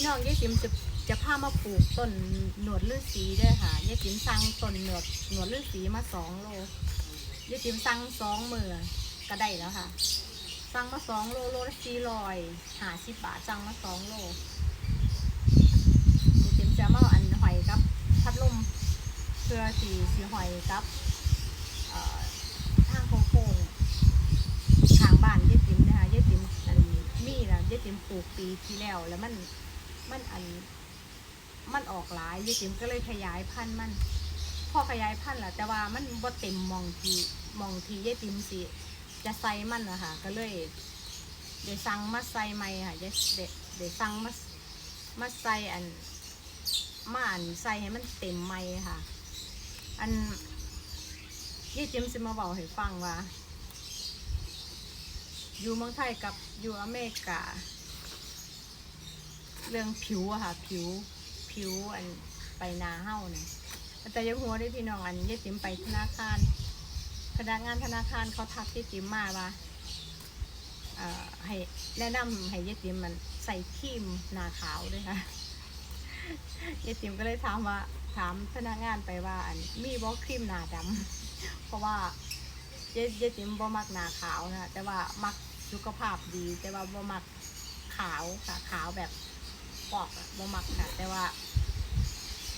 พี่น้องยายติ๋มจะจะพามาปลูกต้นหนวดฤาษีด้วยค่ะยายติ๋มสั่งต้นหนวดหนวดฤาษีมาสองโลยายติ๋มสั่งสองมือก็ได้แล้วค่ะสั่งมาสองโลโลละสี่ร้อยหาสิบบาทสั่งมาสองโลยายติ๋มจะมาอาอันหอยกับพัดลมเพื่อสีสีหอยกับเอ่อทางโค้งทางบ้านยายติ๋มนะคะยายติ๋มอันมีนะยายติ๋มปลูกปีที่แล้วแล้วมัน มันอัน มันออกหลายยายติ๋มก็เลยขยายพันธุ์มัน พอขยายพันธุ์แหละแต่ว่ามันบ่เต็มมองทีมองทียายติ๋มสิจะใส่มันนะคะก็เลยเดี๋ยวสั่งมาใส่ใหม่ค่ะเดี๋ยวเดี๋ยวสั่งมามาใส่อันมาอันใส่ให้มันเต็มใหม่ค่ะ อันยี่จิมสิมาบอกให้ฟังว่าอยู่เมืองไทยกับอยู่อเมริกา เรื่องผิวอะค่ะ ผิวผิวอันไปนาเฮ้าเนี่ยแต่อยังหัวได้พี่น้องอันยี่จิมไปธนาคาร พนักงานธนาคารเขาทักที่จิมมาว่าให้แนะนำให้ยายจิมมันใส่ครีมหนาขาวด้วยค่ะยายจิมก็เลยถามว่าถามพนักงานไปว่าอันมีบอครีมหนาดำเพราะว่ายายยายจิมบ่มักหนาขาวนะแต่ว่ามักสุขภาพดี แต่ว่าบ่มักขาวค่ะขาวแบบ ปอกบ่มักค่ะแต่ว่า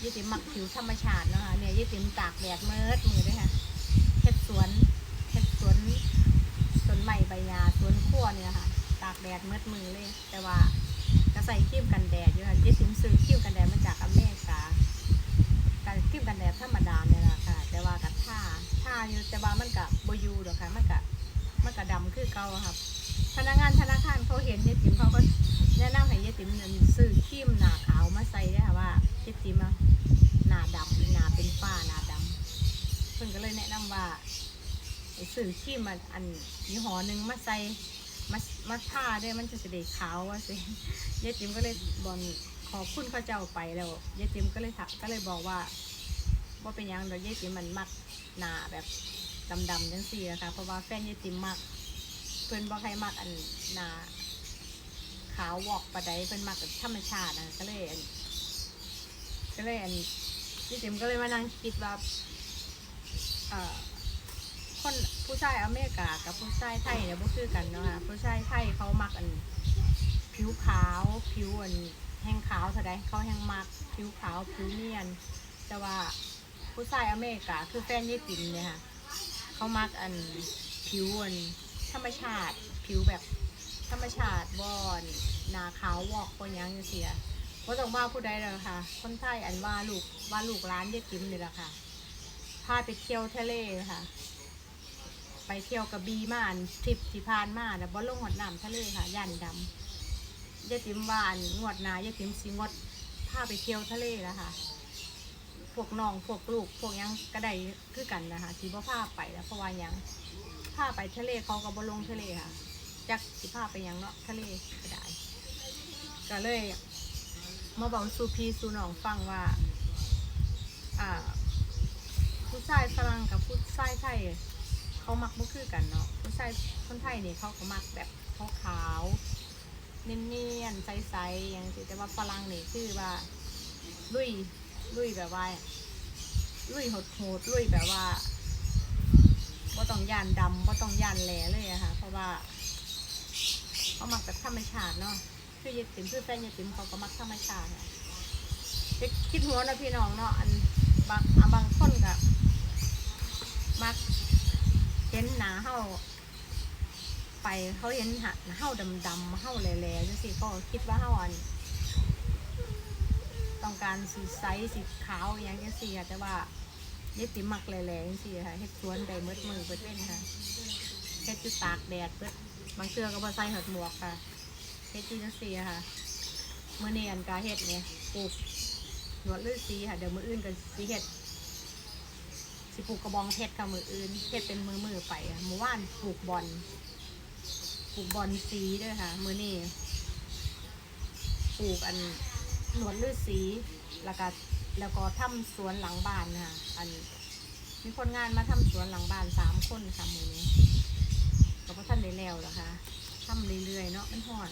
ยายจิมมักผิวธรรมชาตินะคะเนี่ยยายจิมตากแดดเมิดมือด้วยค่ะเฮ็ดสวนเฮ็ดสวนสวนใหม่ใบหญ้าสวนขั้วเนี่ยค่ะ ตากแดดมืดมือเลย แต่ว่าก็ใส่ครีมกันแดดอยู่ค่ะยี่สิมซื้อครีมกันแดดมาจากอเมริกาการครีมกันแดดธรรมดาเนี่ยแหละค่ะ แต่ว่ากับท่าท่าอยู่แต่ว่ามันกับโบยูเดอกค่ะมันกับมันกับดำคือเก่าครับ พนักงานธนาคารเขาเห็นเยี่สิมเขาก็แนะนำให้เยี่สิมเนี่ยซื้อครีมหนาขาวมาใส่ได้ค่ะว่าเยี่สิมอะหนาดำหนาเป็นฝ้าหนาดำเพิ่นก็เลยแนะนำว่าไอ้สื่อขี้มันอันยี่ห้อหนึ่งมาใส่มามาทาได้มันจะเสด็จขาวว่าสิยายจิมก็เลยบอลขอบคุณเขาเจ้าไปแล้วยายจิมก็เลยถามก็เลยบอกว่าว่าเป็นยังเดี๋ยวยายจิมมันมักหนาแบบดำๆจังสี่อะค่ะเพราะว่าแฟนยายจิมมัก พิ่นบอกให้มักอันหนาขาววอกปะไดเพิ่นมักแบบธรรมชาตินะก็เลยอันก็เลยอันยายจิมก็เลยมานั่งคิดว่าเอ่อคนผู้ชายอเมริกากับผู้ชายไทยเนี่ยบ่คือกันเนาะค่ะผู้ชายไทยเขามักอัน ผิวขาวผิวอันแห้งขาวเท่าใดเขาแห้งมักผิวขาวผิวเนียน แต่ว่าผู้ชายอเมริกาคือแฟนญี่ปุ่นเนี่ยค่ะเขามักอันผิวอัน ธรรมชาติผิวแบบ ธรรมชาติบอนหนาขาววอกบนยังจังเสียว่าต้องว่าผู้ใดเลยค่ะ คนไทยอันว่าลูกว่าลูกร้านญี่ปุ่นนี่แหละค่ะพาไปเที่ยวทะเลค่ะ ไปเที่ยวกระบี่มาอันทริปที่ผ่านมาแต่บ่ลงหอดน้ำทะเลค่ะย่านดำยายติมวานงวดนายายติมสิงดพาไปเที่ยวทะเลแล้วค่ะพวกน้องพวกลูกพวกยังก็ได้คือกันนะคะที่บ่พาไปแล้วเพราะว่ายัง พาไปทะเลเขาก็บ่ลงทะเลค่ะจักสิพาไปยังเนาะทะเลก็ได้ก็เลยมาบอกสูพีสูน้องฟังว่า อ่า ผู้ชายฝรั่งกับผู้ชายไทยเขามักบ่คือกันเนาะผู้ชายคนไทยนี่เขาก็มักแบบขาวๆเนียนๆใสๆอย่างสิแต่ว่าฝรั่งนี่คือว่าลุยลุยแบบว่าลุยโหดๆลุยแบบว่า ต้องย่านดำบ่ต้องย่านแหลเลยอะค่ะ เพราะว่าเขามักแบบธรรมชาติเนาะคือยายติมคือแฟนยายติ๋มเขาก็มักธรรมชาติอะจะคิดหัวนะพี่น้องเนาะอันบางอะบางคนก็มักเห็นหนาเฮาไปเขาเห็นหาเฮาดำดำๆเฮาแหล่ๆจังซี่เขาก็คิดว่าเฮาอันต้องการสีไซส์สีขาวอย่างจังซี่ค่ะแต่ว่า เย็ดติมักแหล่ๆจังซี่ค่ะเฮ็ดสวนได้หมืดมือเบิดเว้นค่ะเฮ็ดอยู่ตากแดดเบิดบางเทื่อก็บ่ใส่หอดหมวกค่ะเฮ็ดอยู่จังซี่ค่ะมื้อนี้อันกาเฮ็ดเนี่ยปลูกหนวดฤาษีค่ะเดี๋ยวมื้ออื่นก็สิเฮ็ดสิปลูกกระบองเพชรค่ะมืออื่นเพชรเป็นมือมือไปอะเมื่อวานปลูกบอลปลูกบอลสีด้วยค่ะ มือนี่ปลูกอันหนวดลือสีแล้วก็ แล้วก็ทำสวนหลังบ้านค่ะอันมีคนงานมาทำสวนหลังบ้านสามคนค่ะมือนี้ก็เพราะท่านได้แล้วเหรอคะทำเรื่อยๆเนาะมันหอด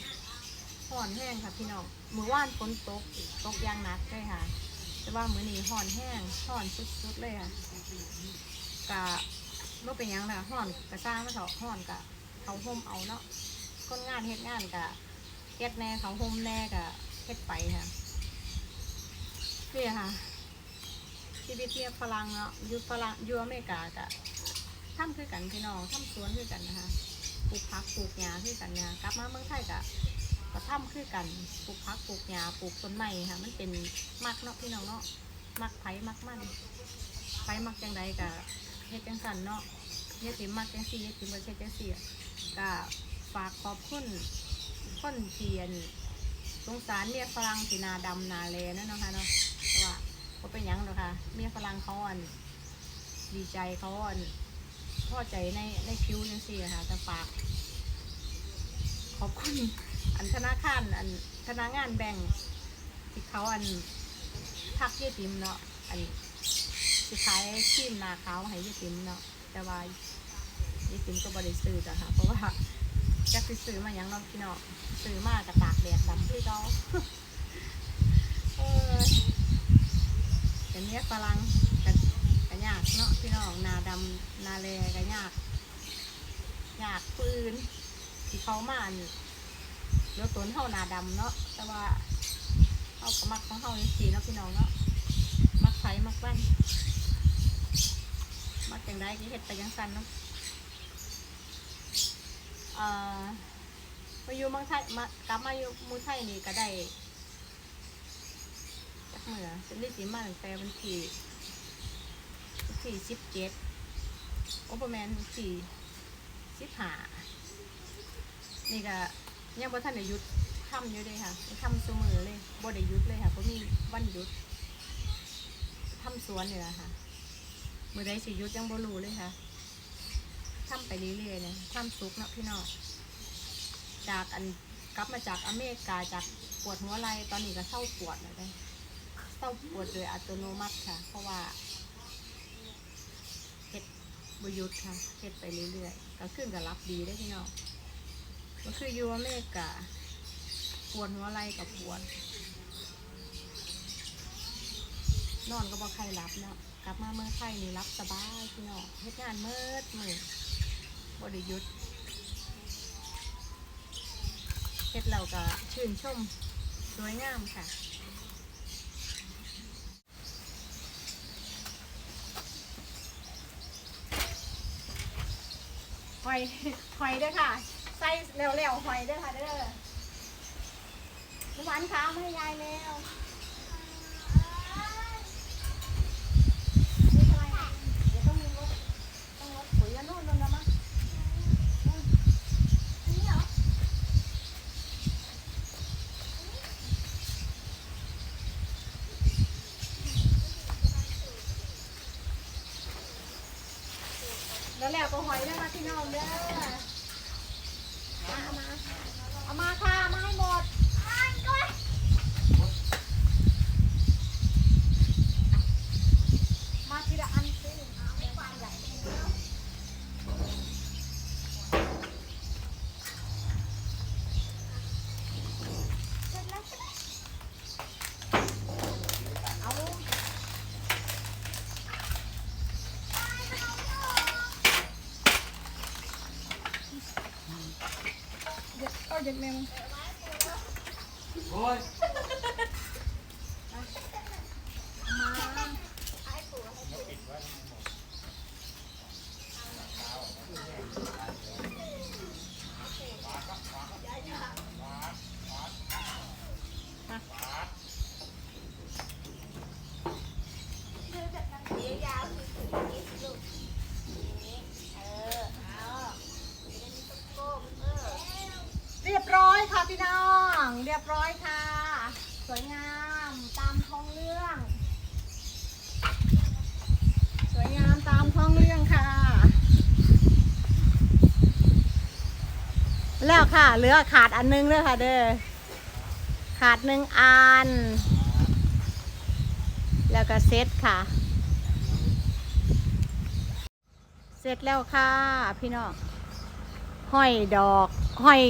ห่อนแห้งค่ะพี่น้องมือว่านฝนตกตกยางนักเลยค่ะ แต่ว่ามือนี้ห่อนแห้งห่อนสุดๆเลยค่ะกะไม่เป็นยังนะห่อนกระซ่างมาเถอะห่อนกะเขาห่มเอาเนาะคนงานเฮ็ดงานกะเฮ็ดแน่เขาห่มแน่กะเฮ็ดไปค่ะ นี่ค่ะชีวิตเทียฝรั่งเนาะอยู่ฝรั่งอยู่อเมริกากะทำคือกันพี่น้องทำสวนคือกันนะคะปลูกผักปลูกหญ้าคือกันเนี่ยกลับมาเมืองไทยกะก็ทำคือกันปลูกพักปลูกหญ้าปลูกต้นไม้ค่ะ มันเป็นมักเนาะพี่น้องเนาะมักไผ่มักมันไผ่มักจังใดก็เฮ็ดจังสันเนาะเฮ็ดสิมักจังซี่เฮ็ดสิบ่เฮ็ดจังซี่ก็ฝากขอบคุณคนเทียน สงสารเมียฝรั่งทีนาดำนาแลนั่นนะคะเนาะเพราะว่าบ่เป็นยังหรอกค่ะเมียฝรั่งเขาอันดีใจเขาอันพอใจในในผิวจังซี่อะค่ะแต่ฝาก ขอบคุณอันธนาคารอันธนางานแบ่งที่เขาอันทักเยี่ติมเนาะอันสุดท้ายทีมนาเขาให้เยี่ติมเนาะแต่ว่าเยี่ติมก็บริซื้อจ้ะค่ะเพราะว่า จักสิซื้อมาหยังเนาะพี่เนาะซื้อมากระตากแดดดำที่เขาเออแต่เนี้ยฝรั่งกันกันยากเนาะพี่น้องนาดำนาแลกันยากยากปืนที่เขามาอันเดี๋ยวตนเฮานาดำเนาะแต่ว่าเฮากมักของเฮาอย่างสีเนาะพี่น้องเนาะมักไผมักบ้านมักจังได้ก็เฮ็ดไปจังซั่นเนาะ อ่อมาอยู่เมืองไทยมากลับมาอยู่เมืองไทยนี่ก็ได้จักเมื่อเป็นได้สิมาตั้งแต่วันที่ที่สิบเจ็ดโอเปอร์แมนวันที่สิบห้านี่ก็ยังบ่ทันได้หยุดทำอยู่เลยค่ะทำสมือเลยบ่ได้หยุดเลยค่ะเพราะมีวันหยุดทำสวนเนี่แหละค่ะ มื่อใดสิหยุดยังบ่รู้เลยค่ะ ทำไปเรื่อยๆเลยทำสุกเนาะพี่น้องจากอันกลับมาจากอเมริกาจากปวดหัวไหล่ตอนนี้ก็เศร้าปวดแล้วได้เศร้าปวดโดยอัตโนมัติค่ะ เพราะว่าเฮ็ดบ่หยุดค่ะเฮ็ดไปเรื่อยๆก็ขึ้นกับรับดีได้พี่น้องก็คืออยู่อเมริกาปวดหัวไหล่กับปวด นอนก็บอกใครรับเนาะกลับมาเมื่อไทยนี่รับสบายพี่น้องเฮ็ดงานเมิดมือ บริยุทธ์เฮ็ดเราก็ชื่นชม สวยงามค่ะหอยหอยด้อค่ะ ใส่เร็วๆหอยด้อค่ะเด้อหวานขาวให้ยายแล้วนี่ทำไมเดี๋ยวต้องมีรถต้องรถปุ๋ยอันนู่นนู่นนะมั้งนู่นอันนี้เหรอแล้วแล้วก็หอยเด้อค่ะพี่น้องเด้อ เอามา เอามาค่ะเอามาให้หมด มาทีละอันสิเอา เดี๋ยวเอาเด็กแมว โอ้ย เรียบร้อยค่ะพี่น้อง เรี ยบร้อยค่ะ สวยงามตามท้องเรื่อง สวยงามตามท้องเรื่องค่ะ แล้วค่ะ เหลือขาดอันนึงเลยค่ะเด้อขาดหนึ่งอัน แล้วก็เซตค่ะ เสร็จแล้วค่ะ พี่น้องห้อยดอกห้อย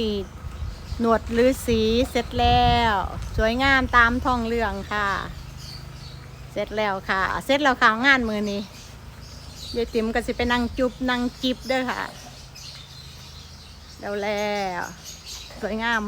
หนวดลือสีเสร็จแล้ว สวยงามตามท้องเรื่องค่ะ เสร็จแล้วค่ะ เสร็จแล้วค่ะงานมือนี้ยายติ๋มก็สิไปนั่งจุบนั่งจิบด้วยค่ะแล้วแล้วสวยงาม